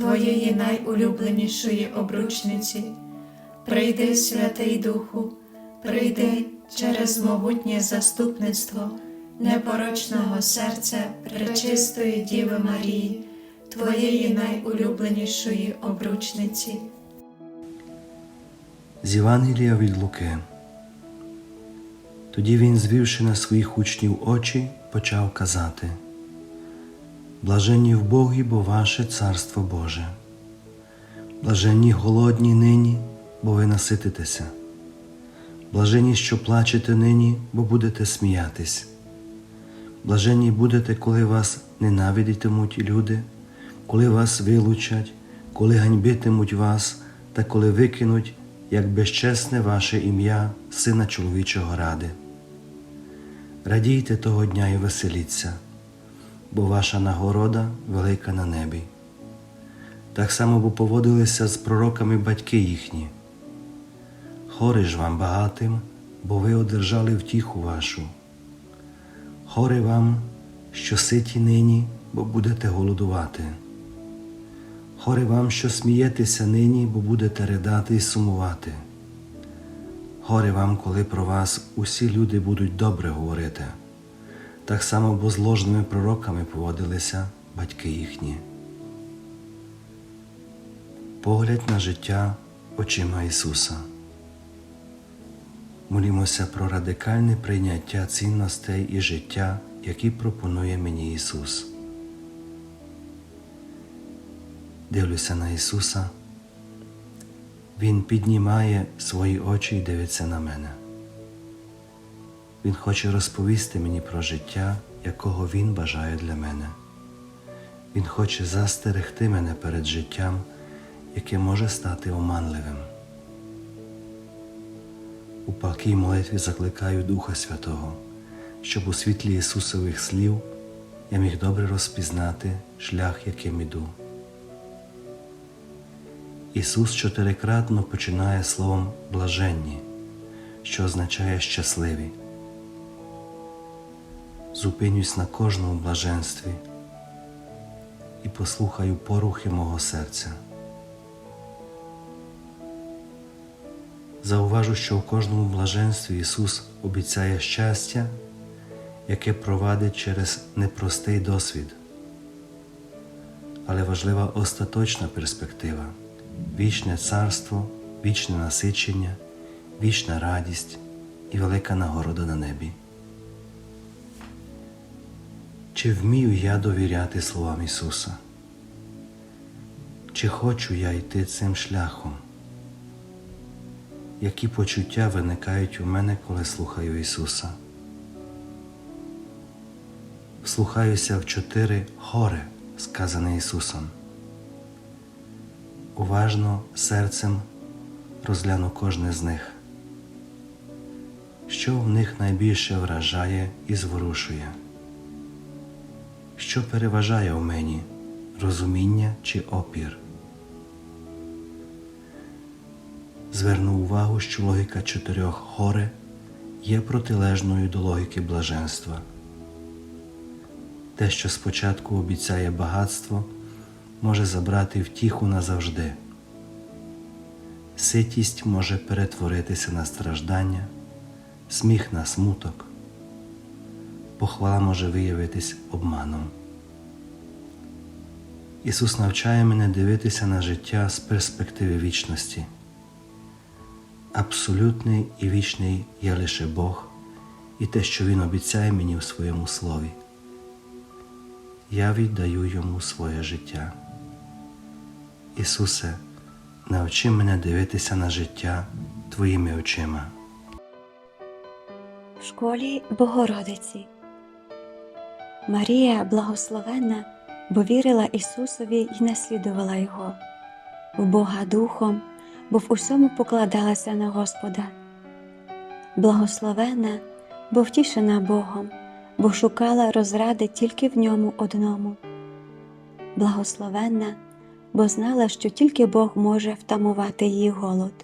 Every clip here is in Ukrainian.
Твоєї найулюбленішої обручниці. Прийди, Святий Духу, прийди через могутнє заступництво непорочного серця Пречистої Діви Марії, Твоєї найулюбленішої обручниці. З Євангелія від Луки. Тоді він, звівши на своїх учнів очі, почав казати: Блаженні в Богі, бо ваше царство Боже. Блаженні голодні нині, бо ви насититеся. Блаженні, що плачете нині, бо будете сміятись. Блаженні будете, коли вас ненавидітимуть люди, коли вас вилучать, коли ганьбитимуть вас та коли викинуть, як безчесне ваше ім'я, Сина чоловічого ради. Радійте того дня і веселіться, бо ваша нагорода велика на небі. Так само бо поводилися з пророками батьки їхні. Хори ж вам багатим, бо ви одержали втіху вашу. Хори вам, що ситі нині, бо будете голодувати. Хори вам, що смієтеся нині, бо будете ридати і сумувати. Горе вам, коли про вас усі люди будуть добре говорити, так само бо з ложними пророками поводилися батьки їхні. Поглядь на життя очима Ісуса. Молімося про радикальне прийняття цінностей і життя, які пропонує мені Ісус. Дивлюся на Ісуса. Він піднімає свої очі і дивиться на мене. Він хоче розповісти мені про життя, якого Він бажає для мене. Він хоче застерегти мене перед життям, яке може стати оманливим. У палкій молитві закликаю Духа Святого, щоб у світлі Ісусових слів я міг добре розпізнати шлях, яким іду. Ісус чотирикратно починає словом блаженні, що означає щасливі. Зупинюсь на кожному блаженстві і послухаю порухи мого серця. Зауважу, що в кожному блаженстві Ісус обіцяє щастя, яке провадить через непростий досвід, але важлива остаточна перспектива вічне царство, вічне насичення, вічна радість і велика нагорода на небі. Чи вмію я довіряти словам Ісуса? Чи хочу я йти цим шляхом? Які почуття виникають у мене, коли слухаю Ісуса? Вслухаюся в чотири гори, сказане Ісусом уважно серцем розгляну кожне з них, що в них найбільше вражає і зворушує, що переважає у мені розуміння чи опір. Зверну увагу, що логіка чотирьох горе є протилежною до логіки блаженства. Те, що спочатку обіцяє багатство, може забрати втіху назавжди. Ситість може перетворитися на страждання, сміх на смуток, похвала може виявитись обманом. Ісус навчає мене дивитися на життя з перспективи вічності. Абсолютний і вічний є лише Бог і те, що Він обіцяє мені у своєму слові. Я віддаю йому своє життя. Ісусе, навчи мене дивитися на життя Твоїми очима. в школі Богородиці. Марія благословенна бо вірила Ісусові й наслідувала Його, в Бога Духом, бо в усьому покладалася на Господа. Благословена, бо втішена Богом, бо шукала розради тільки в ньому одному. Благословенна, бо знала, що тільки Бог може втамувати її голод.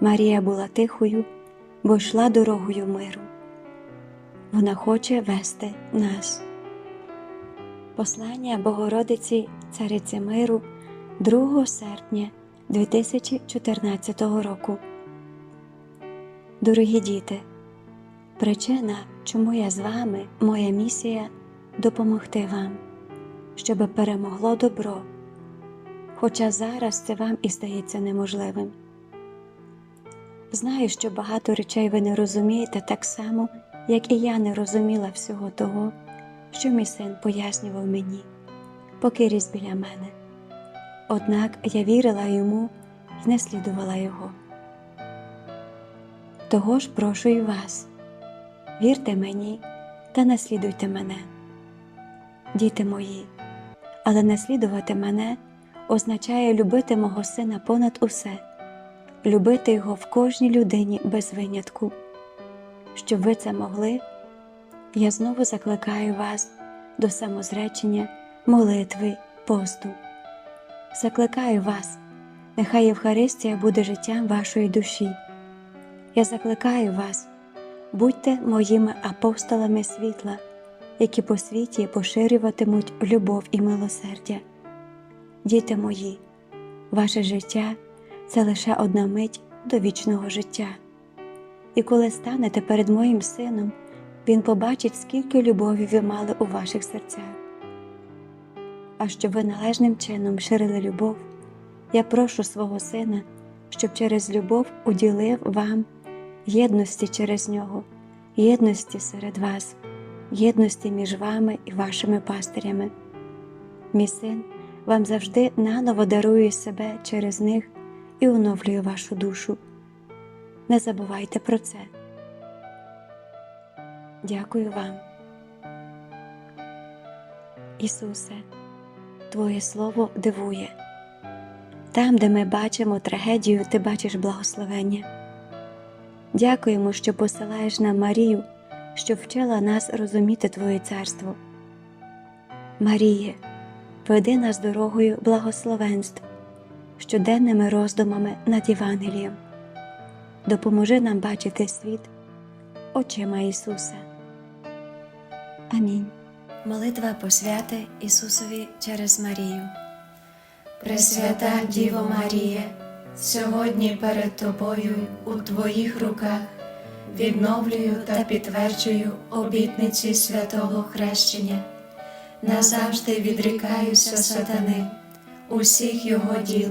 Марія була тихою, бо йшла дорогою миру. Вона хоче вести нас. Послання Богородиці Цариці Миру 2 серпня 2014 року. Дорогі діти, причина, чому я з вами, моя місія допомогти вам, щоб перемогло добро, хоча зараз це вам і стається неможливим. Знаю, що багато речей ви не розумієте так само, як і я не розуміла всього того, що мій син пояснював мені, поки ріс біля мене. Однак я вірила йому і не слідувала його. Того ж прошу і вас, вірте мені та наслідуйте мене. Діти мої, але наслідувати мене означає любити мого сина понад усе, любити його в кожній людині без винятку. Щоб ви це могли, я знову закликаю вас до самозречення, молитви, посту. Закликаю вас, нехай Євхаристія буде життям вашої душі. Я закликаю вас, будьте моїми апостолами світла, які по світі поширюватимуть любов і милосердя. Діти мої, ваше життя це лише одна мить до вічного життя. І коли станете перед моїм сином, він побачить, скільки любові ви мали у ваших серцях. А щоб ви належним чином ширили любов, я прошу свого сина, щоб через любов уділив вам єдності через нього, єдності серед вас, єдності між вами і вашими пастирями. Мій син вам завжди наново дарує себе через них і оновлює вашу душу. Не забувайте про це. Дякую вам. Ісусе, Твоє Слово дивує. Там, де ми бачимо трагедію, ти бачиш благословення. Дякуємо, що посилаєш нам Марію, що вчила нас розуміти Твоє царство. Маріє, веди нас дорогою благословенств, щоденними роздумами над Євангелієм. Допоможи нам бачити світ очима Ісуса. Амінь. Молитва посвяти Ісусові через Марію. Пресвята Діво Марія, сьогодні перед Тобою у Твоїх руках відновлюю та підтверджую обітниці святого хрещення. Назавжди відрікаюся сатани, усіх його діл,